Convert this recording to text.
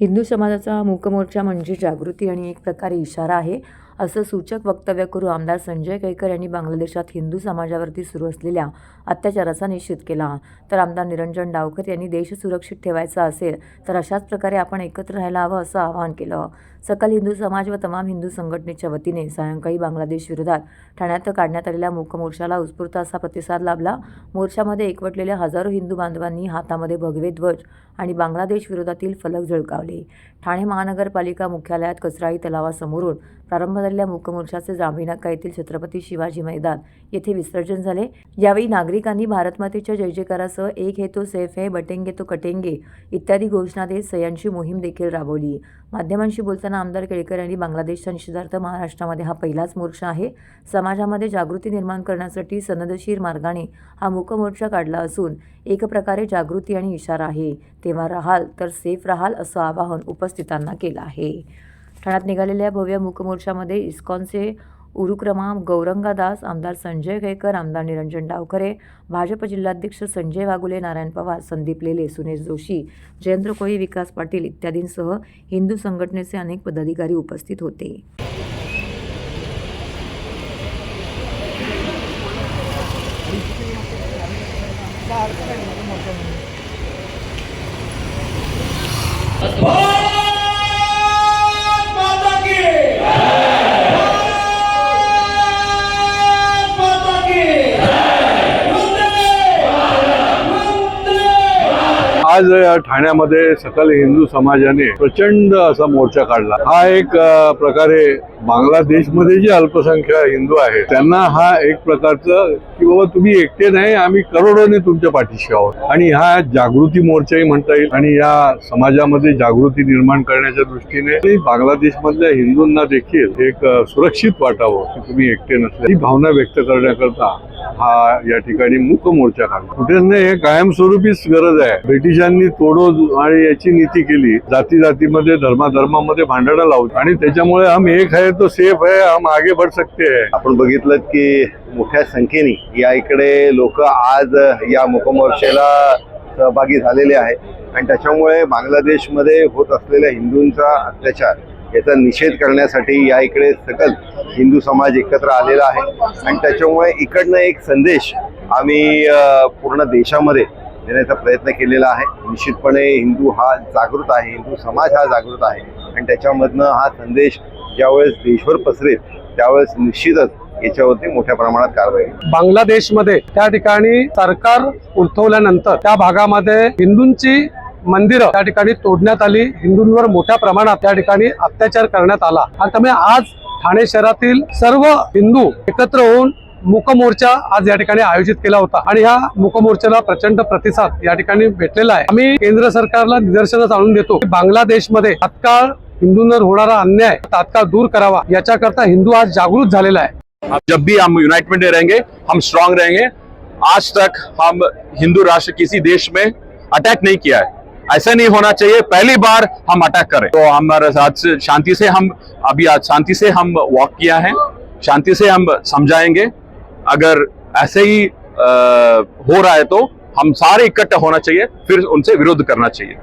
हिंदू समाजाचा मूकमोर्चा म्हणजे जागृती आणि एक प्रकारे इशारा आहे. असं सूचक वक्तव्य करू आमदार संजय केळकर यांनी बांगलादेशात हिंदू समाजावरती सुरू असलेल्या अत्याचाराचा निषेध केला. तर आमदार निरंजन डावकर यांनी देश सुरक्षित ठेवायचा असेल तर अशाच प्रकारे आपण एकत्र राहायला हवं असं आवाहन केलं. सकल हिंदू समाज व तमाम हिंदू संघटनेच्या वतीने सायंकाळी बांगलादेश विरोधात ठाण्यात काढण्यात आलेल्या मूकमोर्चाला उत्स्फूर्त असा प्रतिसाद लाभला. मोर्चामध्ये एकवटलेल्या हजारो हिंदू बांधवांनी हातामध्ये भगवे ध्वज आणि बांगलादेश विरोधातील फलक झळकावले. ठाणे महानगरपालिका मुख्यालयात कचराई तलावासमोरून प्रारंभ झालेल्या मूकमोर्चाचे जांभीनाका येथील छत्रपती शिवाजी मैदान येथे विसर्जन झाले. यावेळी नागरिकांनी भारतमातेच्या जय जयकारासह एक हे तो सेफ आहे बटेंगे तो कटेंगे इत्यादी घोषणा देत सह्यांची मोहीम देखील राबवली. माध्यमांशी बोलताना आमदार केळकर यांनी बांगलादेशच्या निषेधार्थ महाराष्ट्रामध्ये हा पहिलाच मोर्चा आहे. समाजामध्ये जागृती निर्माण करण्यासाठी सनदशीर मार्गाने हा मूकमोर्चा काढला असून एक प्रकारे जागृती आणि इशारा आहे. तेव्हा राहाल तर सेफ राहाल असं आवाहन उपस्थितांना केलं आहे. ठाण्यात निघालेल्या भव्य मूकमोर्चामध्ये इस्कॉनचे उरुक्रमा गौरंगादास आमदार संजय केळकर आमदार निरंजन डावखरे भाजप जिल्हाध्यक्ष संजय वागुले नारायण पवार संदीप लेले सुनेश जोशी जयेंद्र कोळी विकास पाटील इत्यादींसह हिंदू संघटनेचे अनेक पदाधिकारी उपस्थित होते Oh! आज या ठाण्यामध्ये सकल हिंदू समाजाने प्रचंड असा मोर्चा काढला. हा एक प्रकारे बांगलादेशमध्ये जे अल्पसंख्या हिंदू आहेत त्यांना हा एक प्रकारचं की बाबा तुम्ही एकटे नाही आम्ही करोडोने तुमच्या पाठीशी आहोत. आणि हा जागृती मोर्चाही म्हणता येईल. आणि या समाजामध्ये जागृती निर्माण करण्याच्या दृष्टीने बांगलादेश बांगलादेशमधल्या हिंदूंना देखील एक सुरक्षित वाटावं की तुम्ही एकटे नसले. ही भावना व्यक्त करण्याकरता हा या ठिकाणी मूक मोर्चा काढला. कुठेच नाही हे कायमस्वरूपीच गरज आहे. ब्रिटिशांनी तोडो आणि याची नीती केली. जाती जातीमध्ये धर्माधर्मामध्ये भांडणं लावली. आणि त्याच्यामुळे हम एक आहे तो सेफ आहे हम आगे बढ़ सकते हैं. आपण बघितलं की मोठ्या संख्येने या इकडे लोक आज या मुकमोर्चेला सहभागी झालेले आहे. आणि त्याच्यामुळे बांगलादेशमध्ये होत असलेल्या हिंदूंचा अत्याचार याचा निषेध करण्यासाठी या इकडे सकल हिंदू समाज एकत्र आलेला आहे. आणि त्याच्यामुळे इकडनं एक संदेश आम्ही पूर्ण देशामध्ये देण्याचा प्रयत्न केलेला आहे. निश्चितपणे हिंदू हा जागृत आहे हिंदू समाज हा जागृत आहे. आणि त्याच्यामधनं हा संदेश ज्यावेळेस देशभर पसरेल त्यावेळेस निश्चितच याच्यावरती मोठ्या प्रमाणात कारवाई होईल. बांगलादेशमध्ये त्या ठिकाणी सरकार उलथवल्यानंतर त्या भागामध्ये हिंदूंची मंदिरं त्या ठिकाणी तोडण्यात आली. हिंदूंवर मोठ्या प्रमाणात त्या ठिकाणी अत्याचार करण्यात आला. आणि त्यामुळे आज ठाणे शहरातील सर्व हिंदू एकत्र होऊन मूकमोर्चा आज या ठिकाणी आयोजित केला होता. आणि ह्या मूकमोर्चाला प्रचंड प्रतिसाद या ठिकाणी भेटलेला आहे. आम्ही केंद्र सरकारला निदर्शनास आणून देतो बांगलादेशमध्ये तात्काळ हिंदूंवर होणारा अन्याय तात्काळ दूर करावा याच्याकरता हिंदू आज जागृत झालेला आहे. जब भी हम यूनाइटमेंट में रहेंगे हम स्ट्रांग रहेंगे आज तक हम हिंदू राष्ट्र किसी देश में अटैक नहीं किया है। ऐसा नहीं होना चाहिए पहली बार हम अटैक करें। तो हमारे साथ शांति से हम अभी आज शांति से हम वॉक किया है शांति से हम समझाएंगे। अगर ऐसे ही आ, हो रहा है तो हम सारे इकट्ठा होना चाहिए फिर उनसे विरोध करना चाहिए।